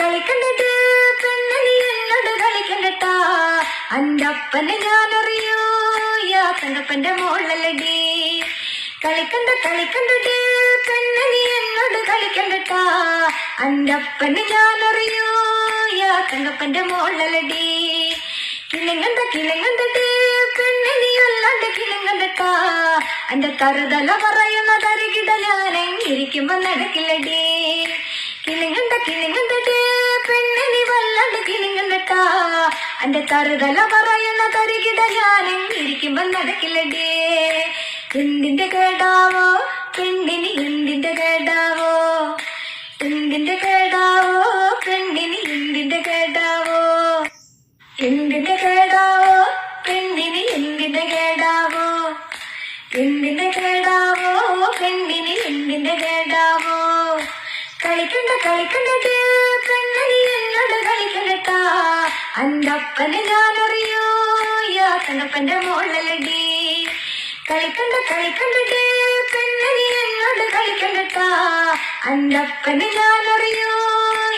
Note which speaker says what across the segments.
Speaker 1: കളിക്കണ്ടത് പെണ്ണിന് എന്നോട് കളിക്കണ്ടട്ടാ. അന്റെ അപ്പനെ ഞാനറിയൂ? യാ തങ്കപ്പന്റെ മോളല്ലടി. കളിക്കണ്ട കളിക്കണ്ടത് പെണ്ണിന് എന്നോട് കളിക്കണ്ടട്ടാ. അന്റെ അപ്പനെ ഞാനറിയൂ? യാ തങ്കപ്പന്റെ മോളല്ലടി. കിളിങ്ങണ്ട കിളിങ്ങണ്ടത് പെണ്ണിനി അല്ലാണ്ട് കിളിങ്ങണ്ടട്ടാ. അന്റെ കരുതല പറയുന്ന തരികിട ഞാനെങ്ങിരിക്കുമ്പോ നടക്കില്ലടി. കിളിങ്ങണ്ട കിളിങ്ങണ്ടേ പെണ്ണിനി വല്ലാണ്ട് കിളിങ്ങണ്ടട്ടാ അന്റെ തറുതല പറയുന്ന തരികിട ഞാനെങ്ങിരിക്കുമ്പോ നടക്കില്ലടി എന്തിന്റെ കേടാവോ? പെണ്ണിനി എന്തിന്റെ കേടാവോ? എന്തിന്റെ കേടാവോ? പെണ്ണിനി എന്തിന്റെ കേടാവോ? എന്തിന്റെ കേടാവോ? പെണ്ണിനി എന്തിന്റെ കേടാവോ? എന്തിന്റെ കേടാവോ? പെണ്ണിനി എന്തിന്റെ കേടാവോ? കളിക്കണ്ട കളിക്കണ്ടത് പെണ്ണിന് എന്നോട് കളിക്കണ്ടട്ടാ അന്തപ്പനെ ഞാനറിയോ? യാ തങ്കപ്പന്റെ മോളല്ലടി. കളിക്കണ്ട കളിക്കണ്ടത് പെണ്ണിന് എന്നോട് കളിക്കണ്ടട്ടാ അന്തപ്പനെ ഞാനറിയോ?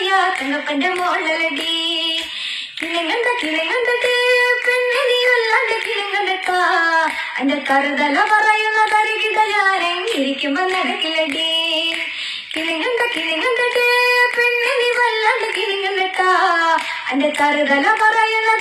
Speaker 1: യാ തങ്കപ്പന്റെ മോളല്ലടി. കിളിങ്ങണ്ട കിളിങ്ങണ്ടത് പെണ്ണിനി അല്ലാണ്ട് കിളിങ്ങണ്ടട്ടാ എന്റെ കറുതല പറയുന്ന തരികിട ഞാനെങ്കിരിക്കുമ്പോ നടക്കില്ലടി. കിളിങ്ങണ്ട കിളിങ്ങണ്ടേ പെണ്ണിനി വല്ലണ്ട് കിളിങ്ങണ്ടട്ടാ അന്റെ കരുതല പറയുന്ന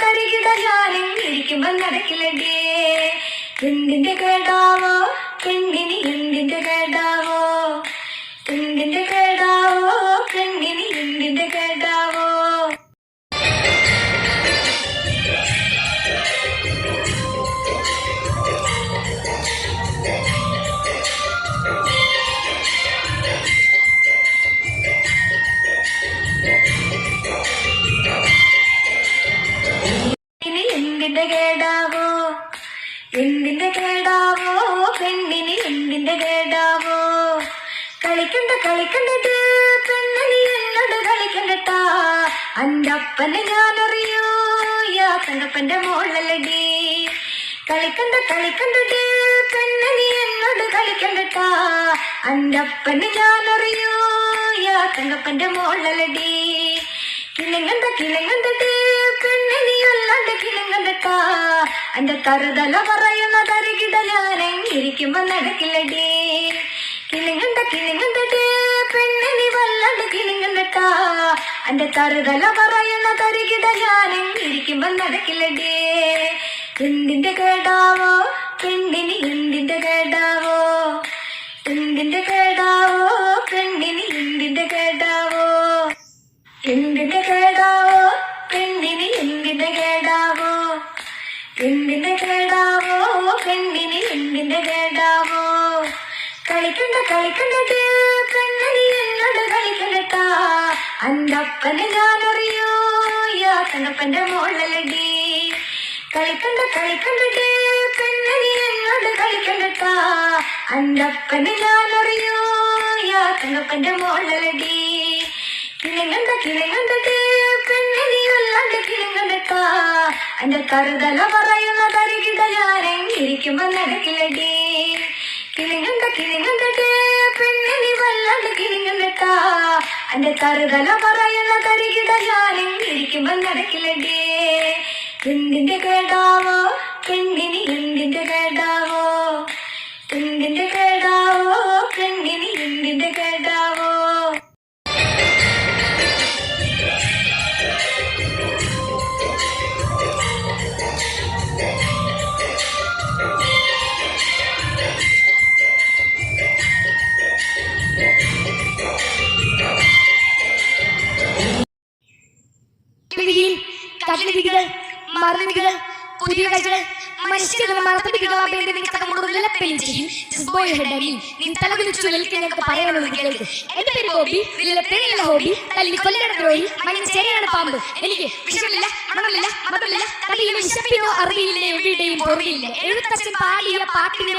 Speaker 1: എന്തിന്റെ കേടാവോ? എന്തിന്റെ കേടാവോ? പെണ്ണിന് എന്തിന്റെ കേടാവോ? കളിക്കണ്ട കളിക്കണ്ടത് പെണ്ണിന് എന്നോട് കളിക്കണ്ടട്ടാ. അന്റെ അപ്പനെ ഞാനറിയൂ? യാ തങ്കപ്പന്റെ മോളല്ലടി. കളിക്കണ്ട കളിക്കണ്ടത് പെണ്ണിന് എന്നോട് കളിക്കണ്ടട്ടാ. അന്റെ അപ്പനെ ഞാനറിയൂ? യാ തങ്കപ്പന്റെ മോളല്ലടി കിളിങ്ങണ്ട കിളിങ്ങണ്ടത് പെണ്ണിനി അല്ലാണ്ട് കിളിങ്ങണ്ടട്ടാ എന്റെ തറുതല പറയുന്ന തരകിടലാനെങ്കിരിക്കുമ്പോ നടക്കില്ലടി. കിളിങ്ങണ്ട കിളിങ്ങണ്ടത് പെണ്ണിനി വല്ലാണ്ട് കിളിങ്ങണ്ടട്ടാ എന്റെ തറുതല പറയുന്ന തരകിടലാനെങ്കിരിക്കുമ്പോ നടക്കില്ലടി. എന്തിന്റെ കേടാവോ പെണ്ണിനി പെണ്ണിന് എന്തിന്റെ കേടാവോ കളിക്കണ്ട കളിക്കണ്ടത് പെണ്ണിന് എന്നോട് കളിക്കണ്ടട്ടാ. അന്തപ്പനെ ഞാനറിയോ? യാ കണ്ണപ്പന്റെ മോളല്ലടി. കളിക്കണ്ട കളിക്കണ്ടത് പെണ്ണിന് എന്നോട് കളിക്കണ്ടട്ടാ. അന്തപ്പനെ ഞാനറിയോ? യാ കണ്ണപ്പന്റെ മോളല്ലടി. കിളങ്ങണ്ട കിളിങ്ങണ്ടത് പെണ്ണിനി അല്ലാണ്ട് എന്റെ കരുതല പറയുന്ന തരികിട ഞാനെങ്ങിരിക്കുമ്പോ നടക്കില്ലടി കിളിങ്ങണ്ട കിളിങ്ങണ്ടത് പെണ്ണിനി വല്ലാണ്ട് കിളിങ്ങണ്ടട്ടാ എന്റെ കരുതല പറയുന്ന തരികിട ഞാനെങ്ങിരിക്കുമ്പോ നടക്കില്ലടി എന്തിന്റെ കേടാവോ
Speaker 2: മറുവിധികൾ പുതിയ കാഴ്ചകൾ മനുഷ്യരുടെ മറപ്പിടിക്കുക വേണ്ടി ബോയ് ഹെഡി ഹോബി. ഹോബി പാമ്പ്. എനിക്ക് എവിടെയും എഴുത്തച്ഛൻ പാടിയ പാട്ടിന്റെ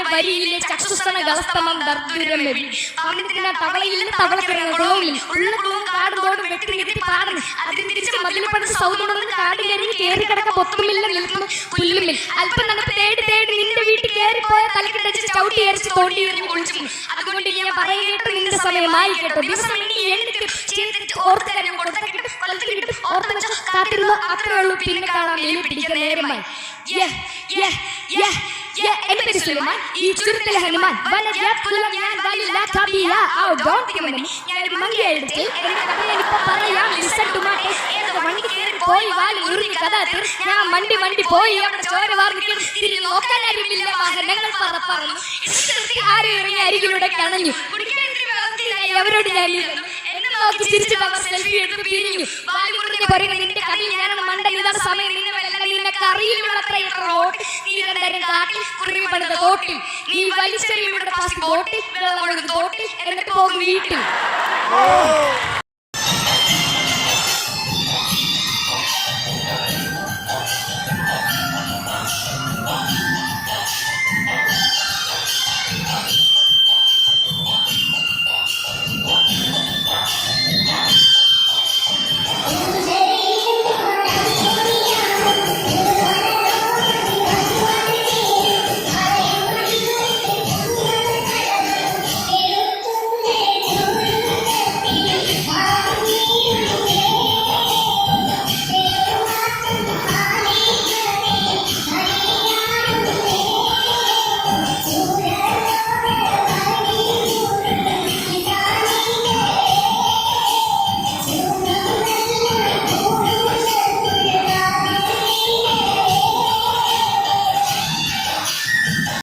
Speaker 2: അല്പം നടപ്പ് തേടി തേടി നിന്റെ വീട്ടിൽ കയറിപ്പോയ തലക്കിട്ടച്ച് ചവിട്ടി കൊത്തിയരച്ച് തോണ്ടി എറിഞ്ഞ് ഇനി ഞാൻ പറയട്ടെ നിന്റെ സമയമായി കേട്ടോ ദിവസം എണ്ണി എണ്ണിട്ട് ചെയ്തിട്ട് ഓർത്ത് കാര്യം കൊടുത്ത കിട്ടും കൊല്ലത്തിൽ കിട്ടും. ഓർത്ത് കാത്തിരുന്നു അത്രേ പിന്നെ കാണാൻ എലി പിടിക്കുന്ന നേരമായി. ഹനുമാൻ വനജാത്കുലം ഞാൻ വലില്ല നിന്റെ ഓട്ട് നീ എന്നിട്ട് പോകും വീട്ടിൽ.